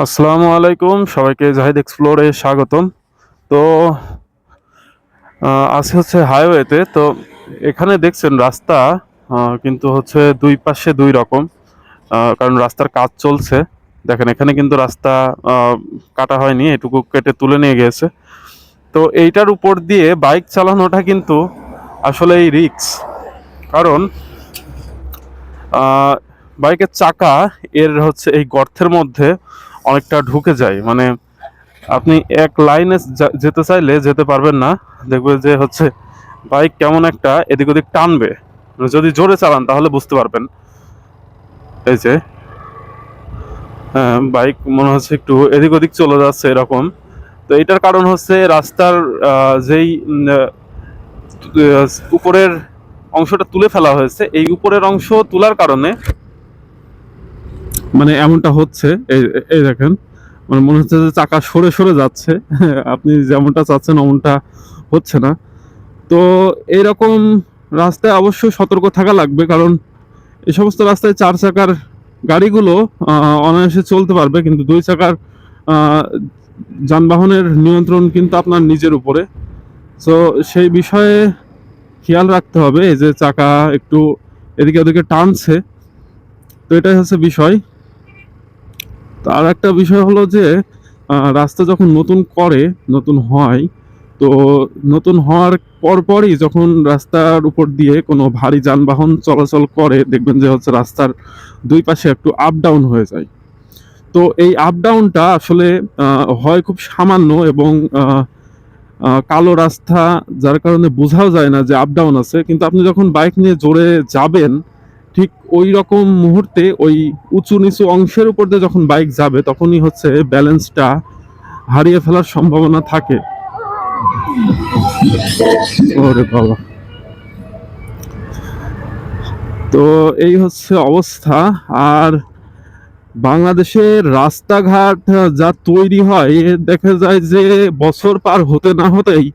আসসালামু আলাইকুম, সবাইকে জাহিদ এক্সপ্লোরে স্বাগতম। তো আজকে হচ্ছে হাইওয়েতে, তো এখানে দেখছেন রাস্তা কিন্তু হচ্ছে দুই পাশে দুই রকম কারণ রাস্তার কাজ চলছে। দেখেন, এখানে কিন্তু রাস্তা কাটা হয়নি, এটুকু কেটে তুলে নিয়ে গিয়েছে তো এইটার উপর দিয়ে বাইক চালানোটা কিন্তু আসলে এই রিক্স কারণ বাইকের চাকা এর হচ্ছে এই গর্তের মধ্যে অনেকটা ঢুকে যায়। মানে আপনি এক লাইনে যেতে চাইলে যেতে পারবেন না। দেখবে যে হচ্ছে বাইক কেমন একটা এদিক ওদিক টানবে। মানে যদি জোরে চালান তাহলে বুঝতে পারবেন। এই যে হ্যাঁ বাইক মনে হচ্ছে একটু এদিক ওদিক চলে যাচ্ছে এরকম। তো এটার কারণ হচ্ছে রাস্তার যেই উপরের অংশটা তুলে ফেলা হয়েছে, এই উপরের অংশ তোলার কারণে মানে এমনটা হচ্ছে, এই দেখেন মানে মনে হচ্ছে যে চাকা সরে সরে যাচ্ছে, আপনি যেমনটা চাচ্ছেন অমনটা হচ্ছে না। তো এইরকম রাস্তায় অবশ্যই সতর্ক থাকা লাগবে, কারণ এই সমস্ত রাস্তায় চার চাকার গাড়িগুলো অনায়াসে চলতে পারবে, কিন্তু দুই চাকার যানবাহনের নিয়ন্ত্রণ কিন্তু আপনার নিজের উপরে। তো সেই বিষয়ে খেয়াল রাখতে হবে, এই যে চাকা একটু এদিকে ওদিকে টানছে। তো এটাই হচ্ছে বিষয়। আর একটা বিষয় হলো যে রাস্তা যখন নতুন করে, নতুন হয়, তো নতুন হওয়ার পরপরই যখন রাস্তার উপর দিয়ে কোনো ভারী যানবাহন চলাচল করে, দেখবেন যে হচ্ছে রাস্তার দুই পাশে একটু আপ ডাউন হয়ে যায়। তো এই আপ ডাউনটা আসলে হয় খুব সামান্য এবং কালো রাস্তা যার কারণে বোঝাও যায় না যে আপ ডাউন আছে, কিন্তু আপনি যখন বাইক নিয়ে জোরে যাবেন ঠিক ওই রকম মুহূর্তে ওই উঁচু নিচু অংশের উপর দিয়ে যখন বাইক যাবে, তখনই হচ্ছে ব্যালেন্সটা হারিয়ে ফেলার সম্ভাবনা থাকে। ওরে বাবা। তো এই হচ্ছে অবস্থা। আর বাংলাদেশের রাস্তাঘাট যা তৈরি হয়, দেখা যায় যে বছর পার হতে না হতেই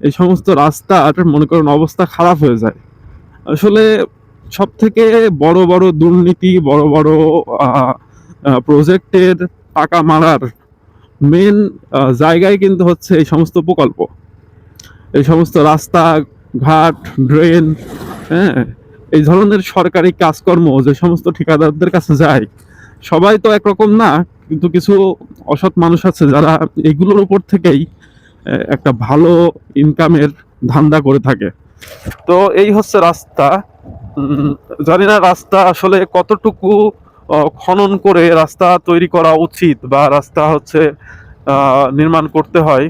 এই সমস্ত রাস্তার মনে করেন অবস্থা খারাপ হয়ে যায়। আসলে সব থেকে বড় বড় দুর্নীতি, বড় বড় প্রজেক্টের টাকা মারার মেন জায়গায় কিন্তু হচ্ছে এই সমস্ত প্রকল্প। এই সমস্ত রাস্তা, ঘাট ড্রেন হ্যাঁ এই ধরনের সরকারি কাজকর্ম যে সমস্ত ঠিকাদারদের কাছে যায়, সবাই তো একরকম না, কিন্তু কিছু অসৎ মানুষ আছে যারা এগুলোর উপর থেকেই একটা ভালো ইনকামের ধান্দা করে থাকে। তো এই হচ্ছে রাস্তা। জানি না রাস্তা আসলে কতটুকু খনন করে রাস্তা তৈরি করা উচিত বা রাস্তা হচ্ছে নির্মাণ করতে হয়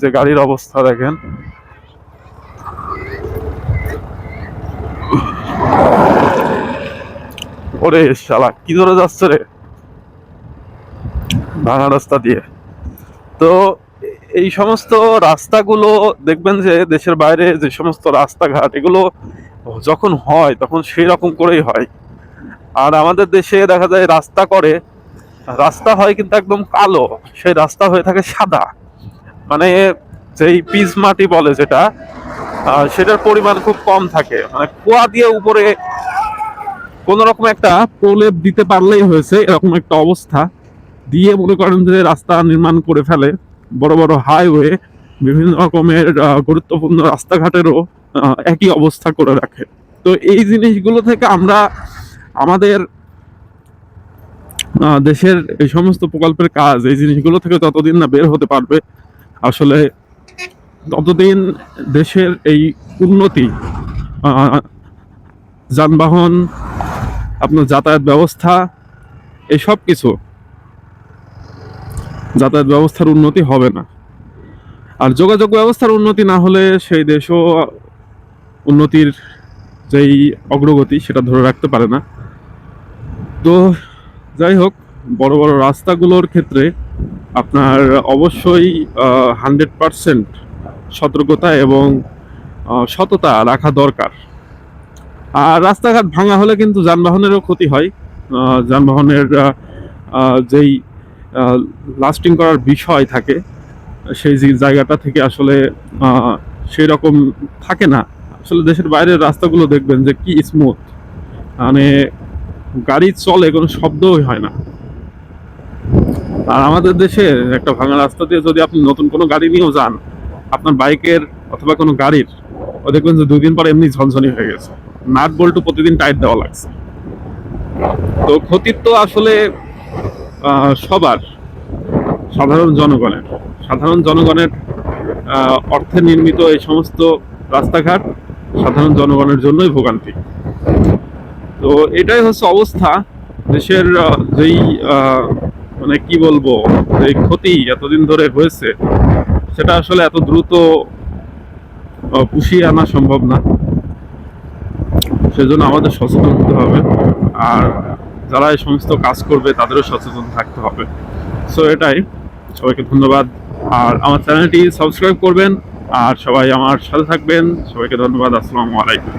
যে গাড়ির অবস্থা দেখেন। ওরে শালা, কি ধরে যাচ্ছে রে? ভাঙা রাস্তা দিয়ে। তো এই সমস্ত রাস্তাগুলো দেখবেন যে দেশের বাইরে যে সমস্ত রাস্তাঘাট, এগুলো যখন হয়, তখন সেই রকম করেই হয়। আর আমাদের দেশে দেখা যায়, রাস্তা করে, রাস্তা হয় কিন্তু একদম কালো। সেই রাস্তা হয়ে থাকে সাদা। মানে যেই পিচ মাটি বলে যেটা সেটার পরিমাণ খুব কম থাকে। মানে কুয়া দিয়ে উপরে কোন রকম একটা প্রলেপ দিতে পারলেই হয়েছে, এরকম একটা অবস্থা। দিয়ে মনে করেন যে রাস্তা নির্মাণ করে ফেলে, বড় বড় হাইওয়ে বিভিন্ন রকমের গুরুত্বপূর্ণ রাস্তাঘাটেরও একই অবস্থা করে রাখে। তো এই জিনিসগুলো থেকে আমরা আমাদের দেশের এই সমস্ত প্রকল্পের কাজ, এই জিনিসগুলো থেকে যতদিন না বের হতে পারবে। আসলে ততদিন দেশের এই উন্নতি যানবাহন, আপনার যাতায়াত ব্যবস্থা এই সব কিছু যাতায়াত ব্যবস্থার উন্নতি হবে না। আর যোগাযোগ ব্যবস্থার উন্নতি না হলে সেই দেশও উন্নতির যেই অগ্রগতি সেটা ধরে রাখতে পারে না। তো যাই হোক, বড় বড় রাস্তাগুলোর ক্ষেত্রে আপনার অবশ্যই হান্ড্রেড পারসেন্ট সতর্কতা এবং সততা রাখা দরকার। আর রাস্তাঘাট ভাঙা হলে কিন্তু যানবাহনেরও ক্ষতি হয়। যানবাহনের যেই লাস্টিং করার বিষয় থাকে সেই জায়গাটা থেকে আসলে সেই রকম থাকে না। আসলে দেশের বাইরের রাস্তাগুলো দেখবেন যে কি স্মুথ মানে গাড়ি চলে, কোনো শব্দই হয় না। আর আমাদের দেশে একটা ভাঙা রাস্তা দিয়ে যদি আপনি নতুন কোনো গাড়ি নিয়েও যান, আপনার বাইকের অথবা কোনো গাড়ির, ও দেখবেন যে দুদিন পর এমনি ঝনঝনি হয়ে গেছে। নাট বল্টু প্রতিদিন টাইট দেওয়া লাগছে। তো ক্ষতির তো আসলে সবার। সাধারণ জনগণের সাধারণ জনগণের অর্থে নির্মিত এই সমস্ত রাস্তাঘাট সাধারণ জনগণের জন্যই ভোগান্তি। তো এটাই হচ্ছে অবস্থা। দেশের যেই মানে কি বলব এই ক্ষতি এতদিন ধরে হয়েছে, সেটা আসলে এত দ্রুত পুষিয়ে আনা সম্ভব না। সেজন্য আমাদের সচেতন হতে হবে। আর যারা এই সমস্ত কাজ করবে, তাদেরও সচেতন থাকতে হবে। সো এটাই। সবাইকে ধন্যবাদ। আর আমার চ্যানেলটি সাবস্ক্রাইব করবেন, আর সবাই আমার সাথে থাকবেন। সবাইকে ধন্যবাদ, আসসালামু আলাইকুম।